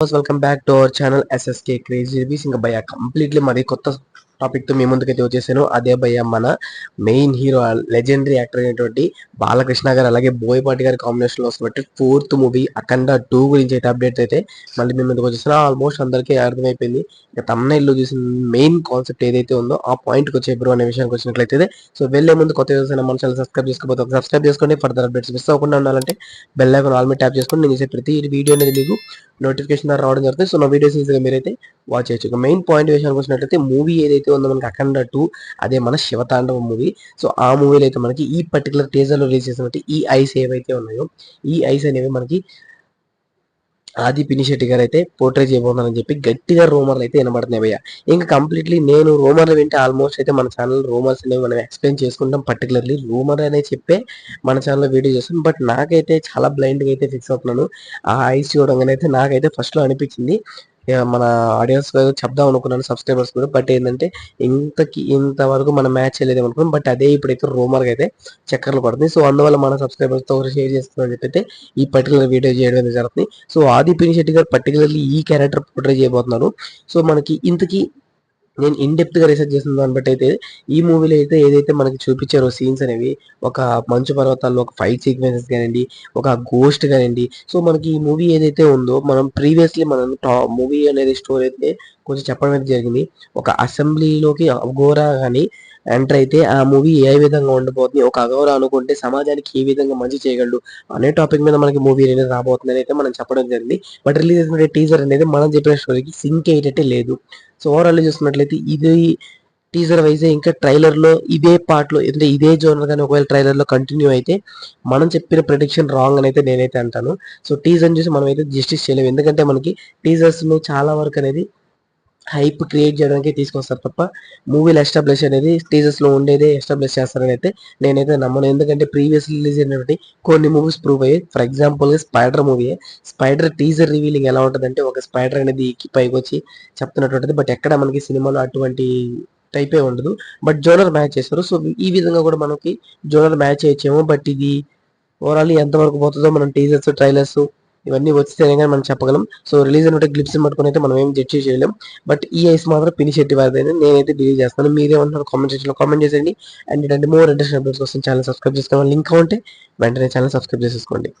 Welcome back to our channel SSK crazy reviews ఇంకా భయ completely మరి కొత్త టాపిక్తో మీ ముందుకైతే వచ్చేసాను. అదే భయ్య మన మెయిన్ హీరో లెజెండరీ యాక్టర్ అయినటువంటి బాలకృష్ణ గారు అలాగే బోయపాటి గారి కాంబినేషన్లో వస్తున్నట్టు ఫోర్త్ మూవీ అఖండ టూ గురించి అయితే అప్డేట్ అయితే మళ్ళీ మీ ముందుకు వచ్చేసాను. ఆల్మోస్ట్ అందరికీ అర్థమైపోయింది. ఇక తమ్నైల్లో చూసిన మెయిన్ కాన్సెప్ట్ ఏదైతే ఉందో ఆ పాయింట్ వచ్చే బ్రో అనే విషయానికి వచ్చినట్లయితే సో వెళ్ళే ముందు కొత్త చూసిన మన ఛానల్ సబ్స్క్రైబ్ చేసుకోబోతే ఒక సబ్స్క్రైబ్ చేసుకోండి. ఫర్దర్ అప్డేట్స్ మిస్ అవ్వకుండా ఉండాలంటే బెల్ ఐకాన్ ఆల్ మీద ట్యాప్ చేసుకోండి నేను చేసే ప్రతి వీడియో అనేది మీకు నోటిఫికేషన్ రావడం జరుగుతుంది. సో నా వీడియోస్ ఈజీగా మీరైతే వాచ్ చేయొచ్చు. ఇక మెయిన్ పాయింట్ విషయానికి వచ్చినట్లయితే మూవీ ఏదైతే ఉందో మనకి అఖండ టూ అదే మన శివతాండవ మూవీ సో ఆ మూవీలో అయితే మనకి ఈ పర్టికులర్ టీజర్లో రిలీజ్ చేసినట్టు ఈ ఐస్ ఏవైతే ఉన్నాయో ఈ ఐస్ అనేవి మనకి ఆది పినిశెట్టి గారు అయితే పోర్ట్రే చేయబోతున్నారని చెప్పి గట్టిగా రూమర్లు అయితే వినబడుతున్నాయి భయ్య. ఇంకా కంప్లీట్లీ నేను రూమర్లు వింటే ఆల్మోస్ట్ అయితే మన ఛానల్ రూమర్స్ అనేవి మనం ఎక్స్ప్లెయిన్ చేసుకుంటాం పర్టికులర్లీ రూమర్ అనే చెప్పే మన ఛానల్లో వీడియో చేస్తాం. బట్ నాకైతే చాలా బ్లైండ్గా అయితే ఫిక్స్ అవుతున్నాను. ఆ ఐస్ చూడంగానే అయితే నాకైతే ఫస్ట్లో అనిపించింది మన ఆడియన్స్ చెప్దాం అనుకున్నాను సబ్స్క్రైబర్స్ కూడా బట్ ఏంటంటే ఇంతకి ఇంతవరకు మన మ్యాచ్ వెళ్ళేది అనుకున్నాం. బట్ అదే ఇప్పుడైతే రూమర్గా అయితే చక్కర్లు పడుతుంది. సో అందువల్ల మన సబ్స్క్రైబర్స్తో షేర్ చేస్తున్నాను చెప్పి అయితే ఈ పర్టికులర్ వీడియో చేయడం అనేది జరుగుతుంది. సో ఆది పినిశెట్టి గారు పర్టికులర్లీ ఈ క్యారెక్టర్ పోర్ట్రే చేయబోతున్నారు సో మనకి ఇంతకీ నేను ఇన్ డెప్త్గా రీసెర్చ్ చేసిన దాన్ని బట్టి అయితే ఈ మూవీలో అయితే ఏదైతే మనకి చూపించారో సీన్స్ అనేవి ఒక మంచు పర్వతాల్లో ఒక ఫైట్ సీక్వెన్సెస్ కానివ్వండి ఒక గోస్ట్ కానివ్వండి. సో మనకి ఈ మూవీ ఏదైతే ఉందో మనం ప్రీవియస్లీ మనం మూవీ అనేది స్టోరీ అయితే కొంచెం చెప్పడం అయితే జరిగింది. ఒక అసెంబ్లీలోకి అఘోరా కానీ ఎంటర్ అయితే ఆ మూవీ ఏ విధంగా ఉండబోతుంది ఒక అఘోరా అనుకుంటే సమాజానికి ఏ విధంగా మంచి చేయగలడు అనే టాపిక్ మీద మనకి మూవీ అనేది రాబోతుంది అయితే మనం చెప్పడం జరిగింది. బట్ రిలీజ్ చేసిన టీజర్ అనేది మనం చెప్పిన స్టోరీకి సింక్ అయ్యేటట్టే లేదు. సో ఓవరాల్ చూసుకున్నట్లయితే ఇది టీజర్ వైజ్ ఇంకా ట్రైలర్లో ఇదే పార్ట్లో అంటే ఇదే జోనర్ కానీ ఒకవేళ ట్రైలర్లో కంటిన్యూ అయితే మనం చెప్పిన ప్రొడిక్షన్ రాంగ్ అని అయితే నేనైతే అంటాను. సో టీజర్ చూసి మనం అయితే జస్టిస్ చేయలేము. ఎందుకంటే మనకి టీజర్స్ను చాలా వరకు అనేది హైప్ క్రియేట్ చేయడానికి తీసుకొస్తారు తప్ప మూవీలు ఎస్టాబ్లిష్ అనేది టీజర్స్లో ఉండేదే ఎస్టాబ్లిష్ చేస్తారని అయితే నేనైతే నమ్మను. ఎందుకంటే ప్రీవియస్ రిలీజ్ అయినటువంటి కొన్ని మూవీస్ ప్రూవ్ అయ్యాయి. For example Spyder movie Spyder teaser revealing ఎలా ఉంటుందంటే ఒక స్పైడర్ అనేది ఎక్కి పైకి వచ్చి చెప్తున్నటువంటిది. బట్ ఎక్కడ మనకి సినిమాలో అటువంటి టైపే ఉండదు. బట్ జోనర్ మ్యాచ్ చేస్తారు. సో ఈ విధంగా కూడా మనకి జోనర్ మ్యాచ్ చేయొచ్చేమో. బట్ ఇది ఓవరాల్ ఎంతవరకు పోతుందో మనం టీజర్స్ ట్రైలర్స్ ఇవన్నీ వచ్చితేనే కానీ మనం చెప్పగలం. సో రిలీజ్ అయినట్టు గ్లిప్స్ పట్టుకుని అయితే మనం ఏం జడ్జి చేయలేం. బట్ ఈ ఐస్ మాత్రం పినిషెట్టి వారిదైనా నేనైతే డిలీట్ చేస్తాను. మీరేమంటున్నారు కామెంట్ సెక్షన్లో కామెంట్ చేసేయండి. అండ్ ఇలాంటి మోర్ ఇంట్రెస్ట్ అప్డేట్స్ కోసం ఛానల్ సబ్స్క్రైబ్ చేసుకోవాలి లింక్ ఉంటే వెంటనే ఛానల్ సబ్స్క్రైబ్ చేసేసుకోండి.